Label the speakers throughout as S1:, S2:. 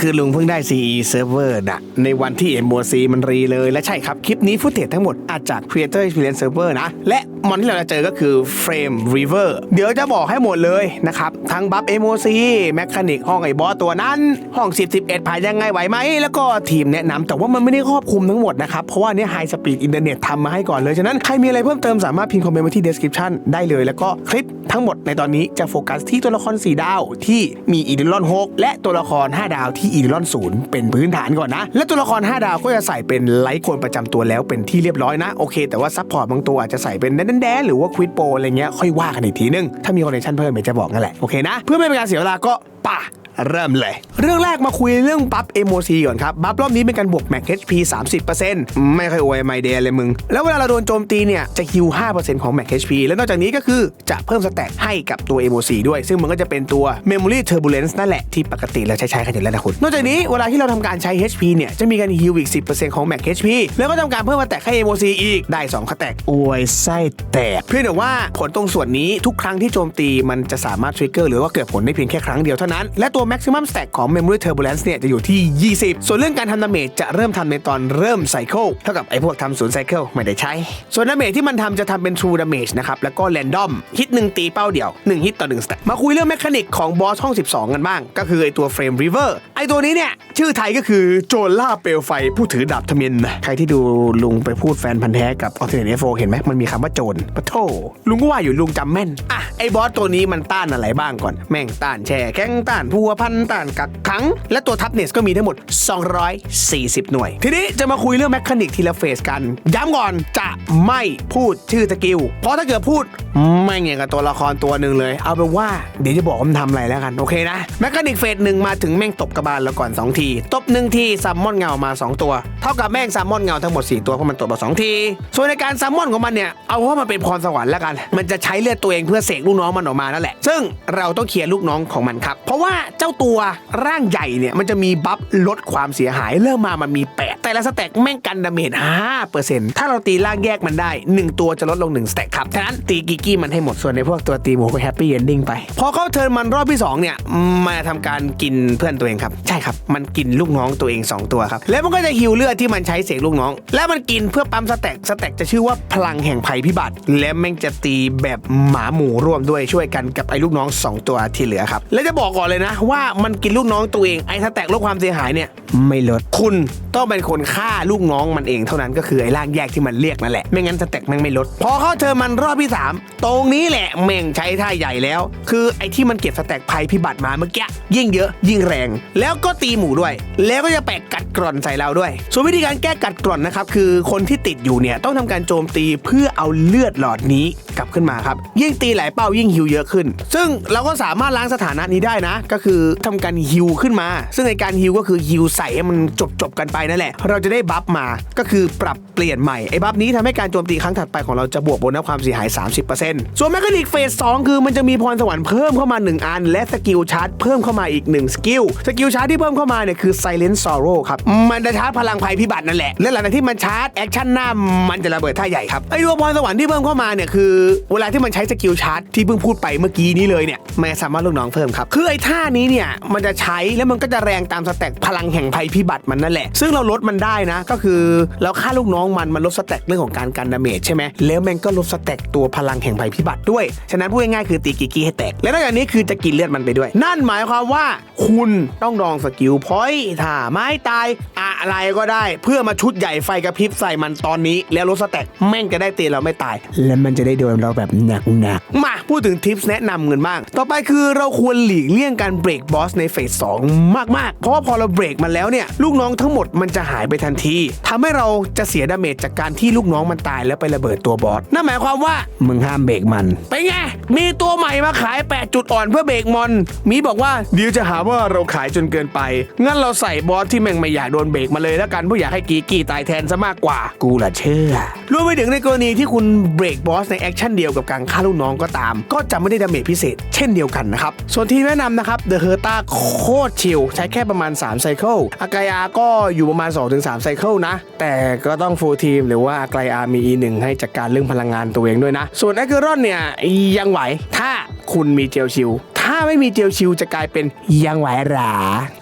S1: คือลุงเพิ่งได้ CE Server นะในวันที่ MOC มันรีเลย และใช่ครับ คลิปนี้ฟุตเทจทั้งหมดอาจจาก Creator Experience Server นะ และมอนที่เราจะเจอก็คือ Frame River เดี๋ยวจะบอกให้หมดเลยนะครับ ทั้งบัฟ MOC แมคานิกห้องไอ้บอสตัวนั้น ห้อง 10 11ผ่านยังไงไหวไหม แล้วก็ทีมแนะนำแต่ว่ามันไม่ได้ครอบคลุมทั้งหมดนะครับ เพราะว่าเนี่ยไฮสปีดอินเทอร์เน็ตทำมาให้ก่อนเลย ฉะนั้นใครมีอะไรเพิ่มเติมสามารถพิมพ์คอมเมนต์มาที่ description ได้เลย แล้วก็คลิปทั้งหมดในตอนนี้จะโฟกัสที่ตัวละคร4ดาวที่มีอีดิลอน6และตัวละคร 5 ดาวที่อีดิลอน0เป็นพื้นฐานก่อนนะ และตัวละคร 5 ดาวก็จะใส่เป็นไลท์คนประจำตัวแล้วเป็นที่เรียบร้อยนะ โอเค แต่ว่าซัพพอร์ตบางตัวอาจจะใส่เป็นแดนแดนหรือว่าควิดโปอะไรเงี้ยค่อยว่ากันอีกทีนึงถ้ามีคอนเนคชั่นเพิ่มเดี๋ยวจะบอกนั่นแหละโอเคนะเพื่อไม่เป็นการเสียเวลาก็ป่ะ เริ่มเลย เรื่องแรกมาคุยเรื่องบัฟ MOC ก่อนครับ บัฟรอบนี้เป็นการบวก Max HP 30%ไม่ค่อยอวยไมเดนเลยมึง แล้วเวลาเราโดนโจมตีเนี่ย จะฮิว5%ของ Max HP แล้วนอกจากนี้ก็คือจะเพิ่มสแต็กให้กับตัว MOC ด้วย ซึ่งมันก็จะเป็นตัว Memory Turbulence นั่นแหละที่ปกติเราใช้ใช้กันอยู่แล้วนะคุณ นอกจากนี้เวลาที่เราทำการใช้ HP เนี่ยจะมีการฮิวอีก 10%ของ Max HP แล้วก็ทำการเพิ่มสแต็กให้ MOC อีกได้2สแต็กอวยไส้แตกเพียงแต่ว่าผลตรงส่วนนี้ทุกครั้งที่โจมตีมันจะสามารถทริกเกอร์หรือว่าเกิดผลได้เพียงแค่ครั้งเดียวเท่านั้นและตัว maximum stack ของ memory turbulence เนี่ยจะอยู่ที่ 20 ส่วนเรื่องการทำดาเมจจะเริ่มทำในตอนเริ่มไซเคิลเท่ากับไอ้พวกทำศูนย์ไซเคิลไม่ได้ใช้ ส่วนดาเมจที่มันทำจะทำเป็น true damage นะครับแล้วก็ random ฮิตหนึ่งตีเป้าเดียว 1 ฮิตต่อ1 stack มาคุยเรื่องแมคานิกของบอสห้อง 12 กันบ้าง ก็คือไอตัว frame river ไอตัวนี้เนี่ย ชื่อไทยก็คือโจรล่าเปลวไฟผู้ถือดาบทมินใครที่ดูลุงไปพูดแฟนพันธ์แท้กับ Alternate F4 เห็นไหมมันมีคำว่าโจรปะโถลุงก็ว่าอยู่ลุงจำแม่น อะ ไอบอสตัวนี้มันต้านอะไรบ้างก่อน แม่งต้านแช่แข็งต้านพัวพันต้านกักขัง และตัวทัพเนสก็มีทั้งหมด 240 หน่วย ทีนี้จะมาคุยเรื่องแมคานิกทีละเฟสกัน ย้ำก่อนจะไม่พูดชื่อสกิล เพราะถ้าเกิดพูดไม่เงี้ยกับตัวละครตัวหนึ่งเลย เอาเป็นว่าเดี๋ยวจะบอกว่ามันทำอะไรแล้วกัน โอเคนะ แมคานิกเฟสหนึ่งมาถึงแม่งตบกระบาลแล้วก่อน 2 ที ตบหนึ่งทีซัมมอนเงามา 2 ตัว เท่ากับแม่งซัมมอนเงาทั้งหมด 4 ตัวเพราะมันตบมาสองที ส่วนในการซัมมอนของมันเนี่ยเอาว่ามันเป็นพรสวรรค์แล้วกัน มันจะใช้เลือดตัวเองเพื่อเสกลูกน้องมันออกมานั่นแหละ ซึ่งเราต้องเคลียร์ลูกน้องของมันครับ เพราะว่าเจ้า้าตัวร่างใหญ่เนี่ย มันจะมีบัฟลดความเสียหาย เริ่มมามันมี 8 แต่ละสแต็กแม่งกันดาเมจ5%ถ้าเราตีร่างแยกมันได้ 1 ตัวจะลดลง 1 สแต็กครับฉะนั้นตีกิกกี้มันให้หมดส่วนในพวกตัวตีหมูก็แฮปปี้เอนดิ้งไป พอเข้าเทิร์นมันรอบที่ 2 เนี่ยมาทำการกินเพื่อนตัวเองครับ ใช่ครับ มันกินลูกน้องตัวเอง 2 ตัวครับ แล้วมันก็จะฮิวเลือดที่มันใช้เสกลูกน้อง แล้วมันกินเพื่อปั๊มสแต็กสแต็กจะชื่อว่าพลังแห่งภัยพิบัติ และแม่งจะตีแบบหมาหมูร่วมด้วยช่วยกันกับไอ้ลูกน้อง 2 ตัวที่เหลือครับและจะบอกก่อนเลยนะว่ามันกินลูกน้องตัวเองไอ้สแต็กลดความเสียหายเนี่ยไม่ลดคุณต้องเป็นคนฆ่าลูกน้องมันเองเท่านั้นก็คือไอ้ร่างแยกที่มันเรียกนั่นแหละไม่งั้นสแต็กแม่งไม่ลด พอเข้าเจอมันรอบที่สามตรงนี้แหละแม่งใช้ท่าใหญ่แล้ว คือไอ้ที่มันเก็บสแต็กภัยพิบัติมาเมื่อกี้ยิ่งเยอะยิ่งแรง แล้วก็ตีหมูด้วย แล้วก็จะแปะกัดกร่อนใส่เราด้วย ส่วนวิธีการแก้กัดกร่อนนะครับคือคนที่ติดอยู่เนี่ยต้องทำการโจมตีเพื่อเอาเลือดหลอดนี้กลับขึ้นมาครับยิ่งตีหลายเป้ายิ่งฮิวเยอะขึ้น ซึ่งเราก็สามารถล้างสถานะนี้ได้นะ ก็คือทำการฮิวขึ้นมา ซึ่งในการฮิวก็คือฮิวใส่ให้มันจบจบกันไปนั่นแหละ เราจะได้บัฟมาก็คือปรับเปลี่ยนใหม่ไอ้บัฟนี้ทำให้การโจมตีครั้งถัดไปของเราจะบวกโบนัสความเสียหาย 30%ส่วนแมคคานิกเฟส2คือมันจะมีพรสวรรค์เพิ่มเข้ามา 1 อัน และสกิลชาร์จเพิ่มเข้ามาอีก 1 สกิลสกิลชาร์จที่เพิ่มเข้ามาเนี่ยคือ Silent Sorrow ครับมันจะชาร์จพลังภัยพิบัตินั่นแหละและหลังจากที่มันชาร์จแอคชั่นหน้ามันจะระเบิดท่าใหญ่ครับไอ้ตัวพรสวรรค์ที่เพิ่มเข้ามาเนี่ยคือเวลาที่มันใช้สกิลชาร์จที่เพิ่งพูดไปเมื่อกี้นี้เลยเนี่ยมันสามารถลูกน้องเพิ่มครับคือไอ้ท่านี้เนี่ย มันจะใช้แล้วมันก็จะแรงตามสแต็กพลังแห่งภัยพิบัติมันนั่นแหละ ซึ่งเราลดมันได้นะ ก็คือเราฆ่าลูกน้องมันมันลดสแต็กเรื่องของการกันดาเมจใช่ไหมแล้วมันก็ลดสแต็กตัวพลังแห่งภัยพิบัติด้วย ฉะนั้นพูดง่ายๆคือตีกิกกี้ให้แตก และนอกจากนี้คือจะกินเลือดมันไปด้วย นั่นหมายความว่าคุณต้องดองสกิลพอยต์ถ้าไม้ตายอะไรก็ได้ เพื่อมาชุดใหญ่ไฟกระพริบใส่มันตอนนี้ แล้วลดสแต็กแม่งจะได้ตีเราไม่ตาย และมันจะได้โดนเราแบบหนักๆมาพูดถึงทิปส์แนะนำเงินบ้าง ต่อไปคือเราควรหลีกเลี่ยงการเบรกบอสในเฟส2มาก ๆ เพราะว่าพอเราเบรกมันแล้วเนี่ยลูกน้องทั้งหมดมันจะหายไปทันทีทำให้เราจะเสียดาเมจจากการที่ลูกน้องมันตายแล้วไประเบิดตัวบอสนั่นหมายความว่ามึงห้ามเบรกมันไปนไงมีตัวใหม่มาขาย 8 จุดอ่อนเพื่อเบรกมอนมีบอกว่าเดี๋ยวจะหาว่าเราขายจนเกินไปงั้นเราใส่บอสที่แม่งไม่อยากโดนเบรกมาเลยแล้วกันเพราะอยากให้กีกี้ตายแทนซะมากกว่า กูละเชื่อรวมไปถึงในกรณีที่คุณเบรกบอสในแอคชั่นเดียวกับการฆ่าลูกน้องก็ตาม ก็จะไม่ได้ดาเมจพิเศษ เช่นเดียวกันนะครับส่วนที่แนะนำนะครับ The h e r t a โคตรชิลใช้แค่ประมาณ3ไซเคิลอากายาก็อยู่ประมาณ 2-3ไซเคิลนะ แต่ก็ต้องฟูลทีมหรือว่าอากายามี E1 ให้จัดการเรื่องพลังงานตัวเองด้วยนะ ส่วนแอคเกอรอนเนี่ยยังไหวถ้าคุณมีเจลชิลถ้าถ้าไม่มีเจียวชิวจะกลายเป็นยังไหวหรา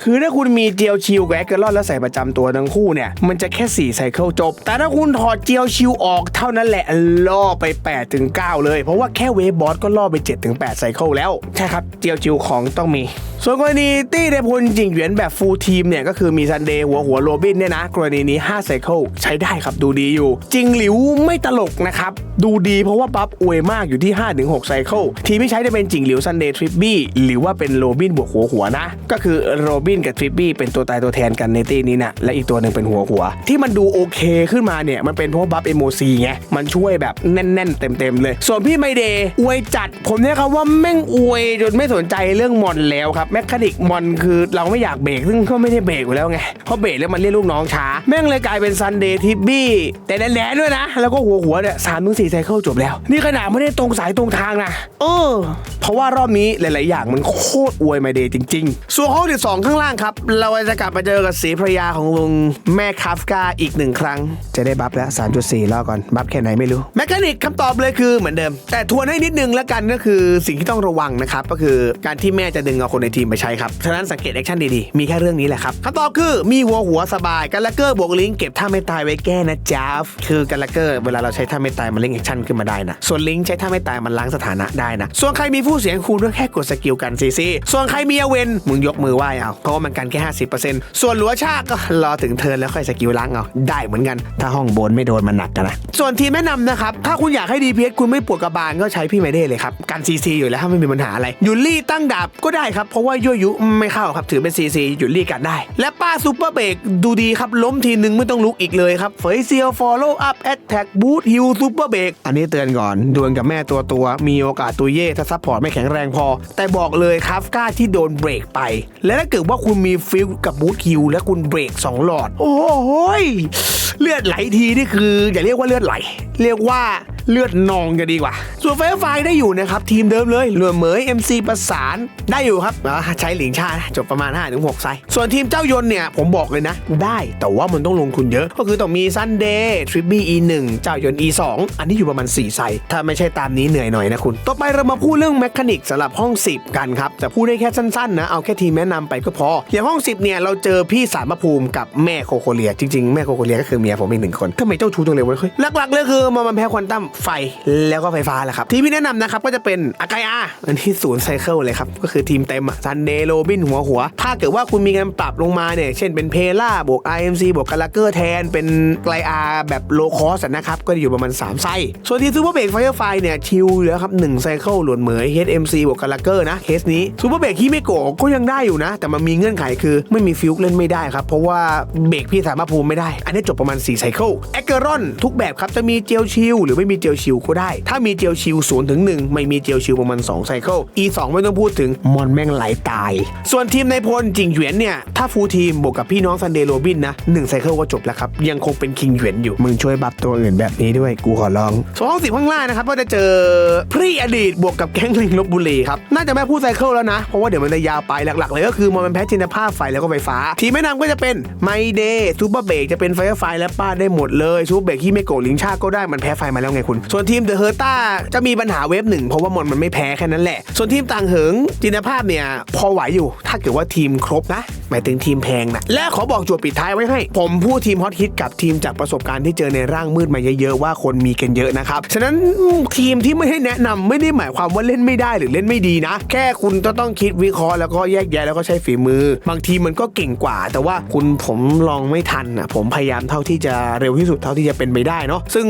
S1: คือถ้าคุณมีเจียวชิวกับแอคเกอร์ลอนแล้วใส่ประจำตัวทั้งคู่เนี่ยมันจะแค่4ไซเคิลจบ แต่ถ้าคุณถอดเจียวชิวออกเท่านั้นแหละล่อไป8ถึง9เลย เพราะว่าแค่เวบอสก็ล่อไป7ถึง8ไซเคิลแล้ว ใช่ครับ เจียวชิวของต้องมี ส่วนกรณีตี้ในพลจิงเหวียนแบบฟูลทีมเนี่ยก็คือมีซันเดย์หัวหัวโรบินเนี่ยนะ กรณีนี้5ไซเคิลใช้ได้ครับดูดีอยู่จริงหลิวไม่ตลกนะครับ ดูดีเพราะว่าบัฟอวยมากอยู่ที่ 5-6ไซเคิลทีมที่ใช้จะเป็นจิงหลิวซันเดย์ทริปบี้หรือว่าเป็นโรบินบวกหัวหัวนะ ก็คือโรบินกับทริปบี้เป็นตัวตายตัวแทนกันในตี้นี้นะและอีกตัวหนึ่งเป็นหัวหัว ที่มันดูโอเคขึ้นมาเนี่ยมันเป็นเพราะบัฟเอโมซีไงมันช่วยแบบแน่นๆ เต็มๆเลย ส่วนพี่ไมเดย์อวยจัด ผมเนี่ยครับว่าแม่งอวยจนไม่สนใจเรื่องมอนแล้วครับแมคคานิกมอนคือเราไม่อยากเบรกซึ่งก็ไม่ได้เบรกอยู่แล้วไงเพราะเบรกแล้วมันเรียกลูกน้องช้า แม่งเลยกลายเป็นซันเดย์ทิปบี้แต่แหลนๆด้วยนะ แล้วก็หัวหัวๆเนี่ยสามถึงสี่ไซเคิลจบแล้ว นี่ขนาดไม่ได้ตรงสายตรงทางนะเออ เพราะว่ารอบนี้หลาย ๆ อย่างมันโคตรอวยไมเดย์จริง ๆ ส่วนห้องที่สองข้างล่างครับ เราจะกลับมาเจอกับสีภรรยาของลุงแม่คาฟกาอีกหนึ่งครั้ง จะได้บัฟแล้ว 3.4รอก่อน บัฟแค่ไหนไม่รู้ แมคานิกคำตอบเลยคือเหมือนเดิม แต่ทวนให้นิดนึงแล้วกันก็คือสิ่งที่ต้องระวังนะครับก็คือการที่แม่จะดึงเอาคนในทีมไปใช้ครับ ฉะนั้นสังเกตแอคชั่นดีๆ มีแค่เรื่องนี้แหละครับคำตอบคือมีหัวหัวสบายกันละเกอร์บวกลิงเก็บท่าไม่ตายไว้แก้นะจ๊าฟคือกันละเกอร์เวลาเราใช้ท่าไม่ตายมันเล่งแอคชั่นขึ้นมาได้นะ ส่วนลิงใช้ท่าไม่ตายมันล้างสถานะได้นะ ส่วนใครมีผู้เสียงคูณก็แค่กดสกิลกันซีซีส่วนใครมีอเวนมึงยกมือไหว้เอาเพราะว่ามันกันแค่50%ส่วนหลัวชาก็รอถึงเทินแล้วค่อยสกิลล้างเอาได้เหมือนกัน ถ้าห้องบนไม่โดนมันหนักกันนะส่วนทีแนะนำนะครับถ้าคุณอยากให้ DPS คุณไม่ปวดกระบาลก็ใช้พี่ไมเด้เลยครับกันซีซีอยู่แล้วถ้าไม่มีปัญหาอะไรยุลี่ตั้งดาบก็ได้ครับเพราะว่ายั่วยุไม่เข้าครับถือเป็นซีซียุลี่กันได้ และป้าซูเปอร์เบรกดูดีครับล้มทีนึงไม่ต้องลุกอีกเลยครับเฟยเซียวฟอลโล่อัพแอตแทกบูทฮิลซูเปอร์เบรกอันนี้เตือนก่อนดวลกับแม่ตัวตัว มีโอกาสตัวเย่ถ้าซัพพอร์ตไม่แข็งแรงพอ แต่บอกเลยคาฟก้าที่โดนเบรกไป และถ้าเกิดว่าคุณมีฟิลกับบูทฮิลและคุณเบรกสองหลอด โอ้โหยเลือดไหลทีนี่คืออย่าเรียกว่าเลือดไหล เรียกว่าเลือดนองจะดีกว่า ส่วนไฟไฟได้อยู่นะครับ ทีมเดิมเลยรวมเหมย MC ประสานได้อยู่ครับใช้หลิงชาจบประมาณ 5-6ไซส์ส่วนทีมเจ้ายนเนี่ยผมบอกเลยนะ ได้แต่ว่ามันต้องลงทุนเยอะ ก็คือต้องมีซันเดย์ทริปบี้ E1 เจ้ายน E2 อันนี้อยู่ประมาณ 4 ไซส์ถ้าไม่ใช่ตามนี้เหนื่อยหน่อยนะคุณ ต่อไปเรามาพูดเรื่องแมคานิกสำหรับห้อง 10 กันครับจะพูดได้แค่สั้นๆนะเอาแค่ทีมแนะนำไปก็พออย่างห้อง 10เนี่ยเราเจอพี่สารพระภูมิกับแม่โคโคเลีย จริงๆ แม่โคโคเลียก็คือเมียผมอีกหนึ่งคนทำไมเจ้าชู้จังเลยวะเฮ้ยหลักๆเลยคือมันแพ้ควอนตัมไฟแล้วก็ไฟฟ้าแหละครับทีมที่แนะนำนะครับก็จะเป็นอากายอาอันที่ศูนย์ไซเคิลเลยครับก็คือทีมเต็มซันเดย์โรบินหัวหัว ถ้าเกิดว่าคุณมีการปรับลงมาเนี่ยเช่นเป็นเพล่าบวก IMC บวกกาลาเกอร์แทน เป็นไกลอาแบบโลคอสนะครับก็จะอยู่ประมาณ 3ไซส์ส่วนทีมซูเปอร์เบรกไฟล์รไฟเนี่ยชิลอยู่แล้วครับ1ไซเคิลหลวนเหมย HMC บวกกาลาเกอร์นะเคสนี้ซูเปอร์เบรกฮิเมโกก็ยังได้อยู่นะ แต่มันมีเงื่อนไขคือไม่มีฟิวเล่นไม่ได้ครับเพราะว่าเบรกพี่สามารถภูมิไม่ได้ อันนี้จบประมาณ4ไซเคิลแอคเกอรอนทุกแบบครับจะมีเจลชิลหรือไม่มีเจลชิลก็ได้ ถ้ามีเจลชลศูนย์ถึงหนึ่งไม่มีเจลชิลประมาณ2ไซเคิล E 2 ไม่ต้องพูดถึงมอนแม่งไหลตาย ส่วนทีมในพลจิงเหวียนเนี่ย ถ้าฟูลทีมบวกกับพี่น้องซันเดย์โรบินนะ1ไซเคิลก็จบแล้วครับ ยังคงเป็นคิงเหวียนอยู่ มึงช่วยบัฟตัวอื่นแบบนี้ด้วยกูขอร้องส่วนห้องสิบข้างล่างนะครับก็จะเจอพรีอดีตบวกกับแก๊งลิงลบบุรีครับน่าจะไม่พูดไซเคิลแล้วนะเพราะว่าเดี๋ยวมันจะยาวไปหลักๆ เลยก็คือมอนมันแพ้จินภาพไฟแล้วก็ไฟฟ้า ทีมแนะนำก็จะเป็นไมเดย์ซูเปอร์เบรกจะเป็นไฟไฟและป้าได้หมดเลยซูเปอร์เบรกที่ไม่โกรธลิงชาก็ได้มันแพ้ไฟมาแล้วไงคุณส่วนทีมเดอะเฮอร์ต้าจะมีปัญหาเวฟหนึ่งเพราะว่ามอนมันไม่แพ้แค่นั้นแหละ ส่วนทีมต่างเหิงจินภาพเนี่ยพอไหวอยู่ ถ้าเกิดว่าทีมครบนะ หมายถึงทีมแพงนะและขอบอกจวดปิดท้ายไว้ให้ ผมพูดทีมฮอตฮิตกับทีมจากประสบการณ์ที่เจอในร่างมืดมาเยอะๆว่าคนมีกันเยอะนะครับฉะนั้นทีมที่ไม่ให้แนะนำไม่ได้หมายความว่าเล่นไม่ได้หรือเล่นไม่ดีนะ แค่คุณก็ต้องคิดวิเคราะห์แล้วก็แยกแยะแล้วก็ใช้ฝีมือ บางทีมันก็เก่งกว่า แต่ว่าคุณผมลองไม่ทันอะผมพยายามเท่าที่จะเร็วที่สุดเท่าที่จะเป็นไปได้เนาะซึ่ง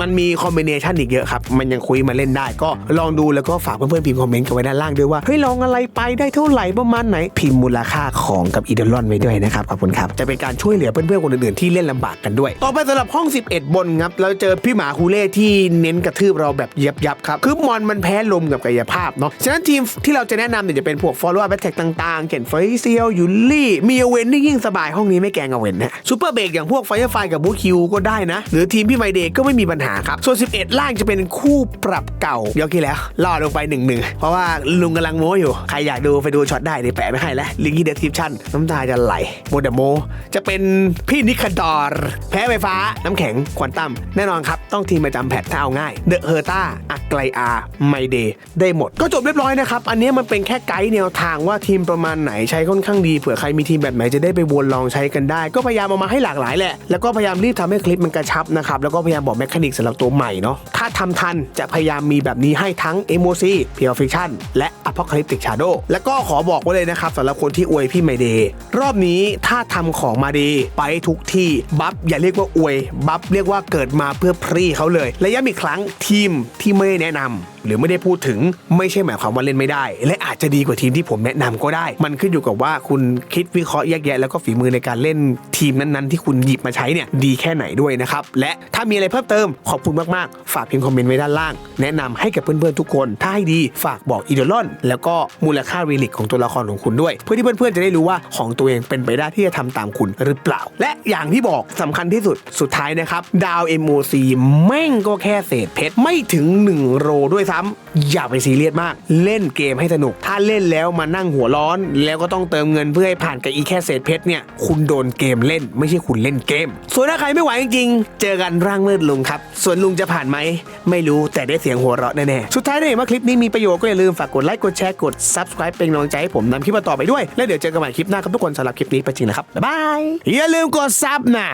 S1: มันมีคอมบิเนชันอีกเยอะครับมันยังคุยมาเล่นได้ ก็ลองดูแล้วก็ฝากเพื่อนๆพิมพ์คอมเมนต์กันไว้ด้านล่างด้วยว่าเฮ้ยลองอะไรไปได้เท่าไหร่ประมาณไหนพิมพ์มูลค่าของกับอีเดลอนไว้ด้วยนะครับขอบคุณครับจะเป็นการช่วยเหลือเพื่อนๆคนอื่นๆที่เล่นลำบากกันด้วย ต่อไปสำหรับห้อง 11 บนครับเราเจอพี่หมาคูเล่ที่เน้นกระทืบเราแบบยับยับๆครับคือมอนมันแพ้ลมกับกายภาพเนาะฉะนั้นทีมที่เราจะแนะนำเนี่ยจะเป็นพวก follow up attack ต่างๆเก่นเฟยเซียวยูลี่มีเอเวนนี่ยิ่งสบายห้องนี้ไม่แกงเอาเวนนะซูเปอร์เบรกอย่างพวกไฟไฟกับบูคิวก็ได้นะ หรือทีมพี่ไมเดย์ก็ไม่มีปัญหาครับส่วน 11 ล่างจะเป็นคู่ปรับเก่ายกที่แล้วรอดลงไป1นหนึ่งเพราะว่าลุงกำลังโม้อยู่ ใครอยากดูไปดูช็อตได้เดี๋ยวแปะไม่ให้แล้วลิงก์ที่เดสคริปชั่นน้ำตาจะไหลโมเดโมจะเป็นพี่นิคดอร์แพ้ไฟฟ้าน้ำแข็งควอนตัมแน่นอนครับ ต้องทีมประจำแพทถ้าเอาง่ายเดอะเฮอร์ต้าอักไกลอาไมเดได้หมด ก็จบเรียบร้อยนะครับ อันนี้มันเป็นแค่ไกด์แนวทางว่าทีมประมาณไหนใช้ค่อนข้างดีเผื่อใครมีทีมแบบไหนจะได้ไปวนลองใช้กันได้ ก็พยายามเอามาให้หลากหลายแหละแล้วก็พยายามรีบทำให้คลิปมันกระชับนะครับแล้วก็พยายามบอกแมคานิกสำหรับตัวใหม่เนาะถ้าทำทันจะพยายามมีแบบนี้ให้ทั้ง MOC p u r e Fiction และ Apocalyptic Shadow แล้วก็ขอบอกไว้เลยนะครับสำหรับคนที่อวยพี่ไมเดย์รอบนี้ถ้าทำของมาดีไปทุกที่บัฟอย่าเรียกว่าอวยบัฟเรียกว่าเกิดมาเพื่อพรีเขาเลย และย้ำอีกครั้งทีมที่ไม่ได้แนะนำหรือไม่ได้พูดถึงไม่ใช่หมายความว่าเล่นไม่ได้ และอาจจะดีกว่าทีมที่ผมแนะนำก็ได้ มันขึ้นอยู่กับว่าคุณคิดวิเคราะห์แยกแยะแล้วก็ฝีมือในการเล่นทีมนั้นๆ ที่คุณหยิบมาใช้เนี่ยดีแค่ไหนด้วยนะครับ และถ้ามีอะไรเพิ่มเติมขอบคุณมากๆ ฝากพิมพ์คอมเมนต์ไว้ด้านล่างแนะนำให้กับเพื่อนๆทุกคน ถ้าให้ดีฝากบอกอีเดลอน แล้วก็มูลค่ารีลิกของตัวละครของคุณด้วย เพื่อที่เพื่อนๆจะได้รู้ว่าของตัวเองเป็นไปได้ที่จะทำตามคุณหรือเปล่า และอย่างที่บอกสำคัญที่สุดสุดท้ายนะครับ ดาว MOC แม่งก็แค่เศษเพชรไม่ถึง 1 โรด้วยซ้ำอย่าไปซีเรียสมาก เล่นเกมให้สนุก ถ้าเล่นแล้วมานั่งหัวร้อน แล้วก็ต้องเติมเงินเพื่อให้ผ่านกับอีแค่เศษเพชรเนี่ยคุณโดนเกมเล่น ไม่ใช่คุณเล่นเกม ส่วนถ้าใครไม่ไหวจริงๆเจอกันร่างมืดลุงครับ ส่วนลุงจะผ่านไหมไม่รู้แต่ได้เสียงหัวเราะแน่ๆ สุดท้ายถ้าเห็นว่าคลิปนี้มีประโยชน์ก็อย่าลืมฝากกดไลค์กดแชร์กด subscribe เป็นกำลังใจให้ผมนำคลิปมาต่อไปด้วย แล้วเดี๋ยวเจอกันใหม่คลิปหน้าครับทุกคนสำหรับคลิปนี้ไปจริงนะครับบ๊ายบายอย่าลืมกดซับนะ